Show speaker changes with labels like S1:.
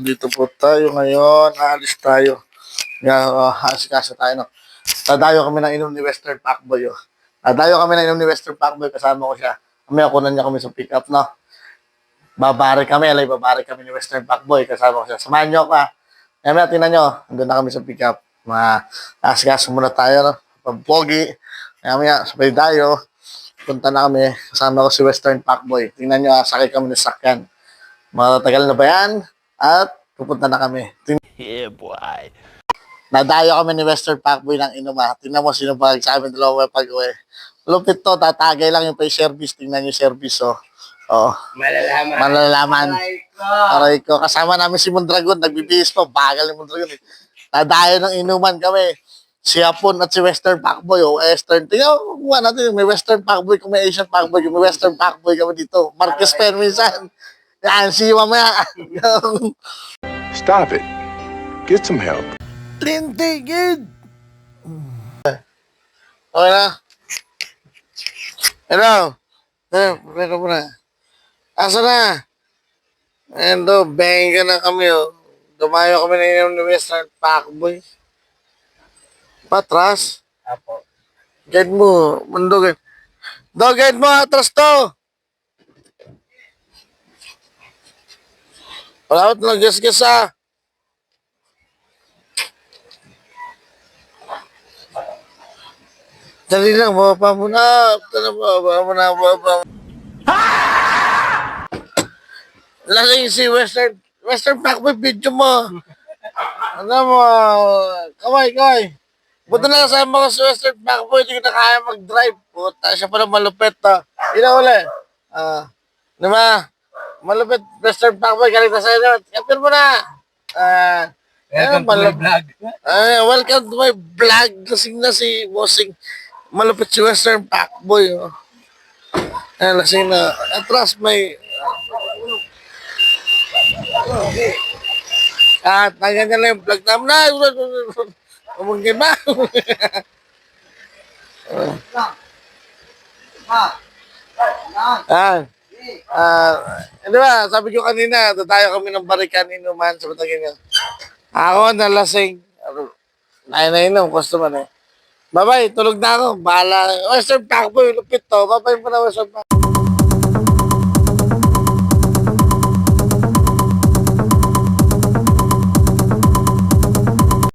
S1: Nandito po tayo ngayon. Aalis tayo. Uh, asikasa tayo, no? Tadayo kami ng inom ni Western Pacboy, oh. Tadayo kami ng inom ni Western Pacboy. Kasama ko siya. Kami ako niya kami sa pick-up, no? Babari kami. Alay, babari kami ni Western Pacboy. Kasama ko siya. Samahan niyo ako, ha? Kaya tingnan nyo. Andun na kami sa pick-up. Mga asikasa muna tayo, no? Pampogi. Kaya maya, sabay tayo. Punta na kami. Kasama ko si Western Pacboy. Tingnan nyo, ha? Sakay kami ng sakyan. Matatagal na ba yan? At pupunta na kami. Tin-
S2: Yeah, boy.
S1: Nadayo kami ni Western Pacboy ng inuma. Tingnan mo sino pa sa amin dalawa pag-uwi. Lupit to, tatagay lang yung pay service. Tingnan yung service, oh. Oh,
S3: Malalaman.
S1: malalaman.
S3: Aray ko.
S1: Aray ko, kasama namin si Mondragon, nagbibihis pa, bagal ni Mondragon. Eh. Nadayo ng inuman kami. Si Hapon at si Western Pacboy, oh, Western. Tingnan mo, kumuha natin, may Western Pacboy, kung may Asian Pacboy, kung may Western Pacboy kami dito. Marcus Pen minsan. Yan, see you mamaya.
S4: Stop it. Get some help.
S1: Lintigid! Okay na? Hello? Eh, mo na. Asa na? Ayan do, bang ka na kami oh. Dumayo kami na inom ni Western Pacboy. Patras?
S3: Apo.
S1: Guide mo, mundo guide. Do, guide mo, atras to! Wala ko nag-gas-gas ah. Dali lang, bababa mo na. Tara, bababa mo na, bababa mo. Lasing si Western, Western Pacboy, video mo. Ano mo, kaway, kaway. Buta na kasama ko si Western Pacboy, hindi ko na kaya mag-drive. Puta, siya pala malupit to. Ina uli. Ah, di ba? Malupit, Western Pacboy, galing na sa'yo. Kapir mo na. Ah,
S3: Welcome to my vlog.
S1: ay, welcome to my vlog. Lasing na si Bossing. Malupit si Western Packboy. Oh. Ay, lasing na. Atras may... At hanggang na lang yung vlog namin na. Umungkin ba? Ah. Ah, di ba, sabi ko kanina, tatayo kami ng barikan inuman sa niya. Ako nalasing. Ay na inom, customer eh. Bye-bye, tulog na ako. Bahala. Western Pack boy, lupit to. Bye-bye mo na Western Pack.